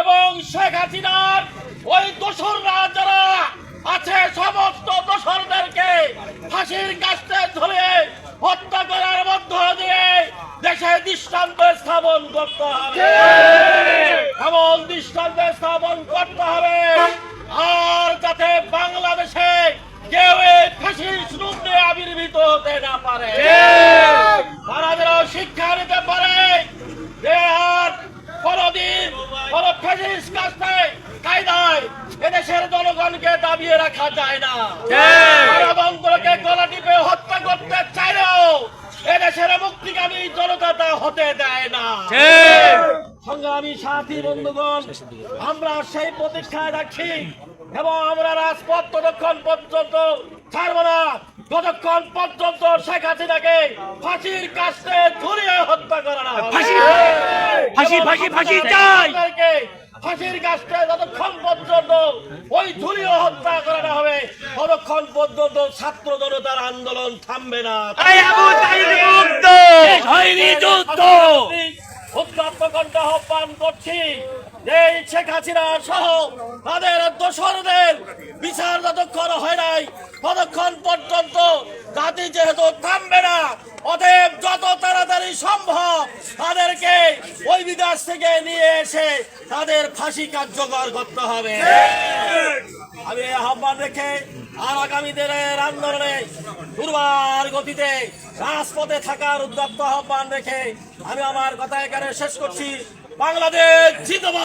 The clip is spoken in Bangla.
এবং শেখ হাসিনার ওই দোসররা যারা আছে সমস্ত দোসরদেরকে ফাঁসির কাছে ধরে হত্যা করার মধ্য দিয়ে দেশে দৃষ্টান্ত স্থাপন করতে হবে। এমন দৃষ্টান্ত স্থাপন করতে হবে আর যাতে বাংলাদেশে কেউ এই ফাঁসির রূপ আবির্ভূত হতে না পারে। তারা যেন শিক্ষা নিতে পারে যে আর কোনদিন কোন কায়দায় এদেশের জনগণকে দাবিয়ে রাখা যায় না। গলা টিপে হত্যা করতে চাইলেও এদেশের মুক্তিগামী জনতা তা হতে দেয় না। সংগ্রামী সাথী বন্ধুগণ আমরা সেই প্রতীক্ষায় রাখছি এবং আমরা রাজপথ ততক্ষণ পর্যন্ত ছাড়ব না। ততক্ষণ পর্যন্ত শেখ হাসিনাকে ফাঁসির কাছে ঝুলিয়ে হত্যা করা না হবে। ফাঁসি! ফাঁসি, ফাঁসি, ফাঁসি চাই! ফাঁসির কাছে যতক্ষণ পর্যন্ত ওই ঝুলিয়ে হত্যা করা না হবে ততক্ষণ পর্যন্ত ছাত্র জনতার আন্দোলন থামবে না। হয়নি যুদ্ধ! আহ্বান করছি এই শেখ হাসিনা সহ তাদের বিচার যতক্ষণ হয় নাই ততক্ষণ পর্যন্ত জাতি যেহেতু থামবে না অতএব যত তাদেরকে ওই বিদেশ থেকে নিয়ে এসে তাদের ফাঁসি কার্যকর করতে হবে। আমি আহ্বান রেখে আর আগামী দিনের আন্দোলনে দুর্বার গতিতে রাজপথে থাকার উদ্যোক্ত আহ্বান রেখে আমি আমার কথা এখানে শেষ করছি। বাংলাদেশ জিন্দাবাদ।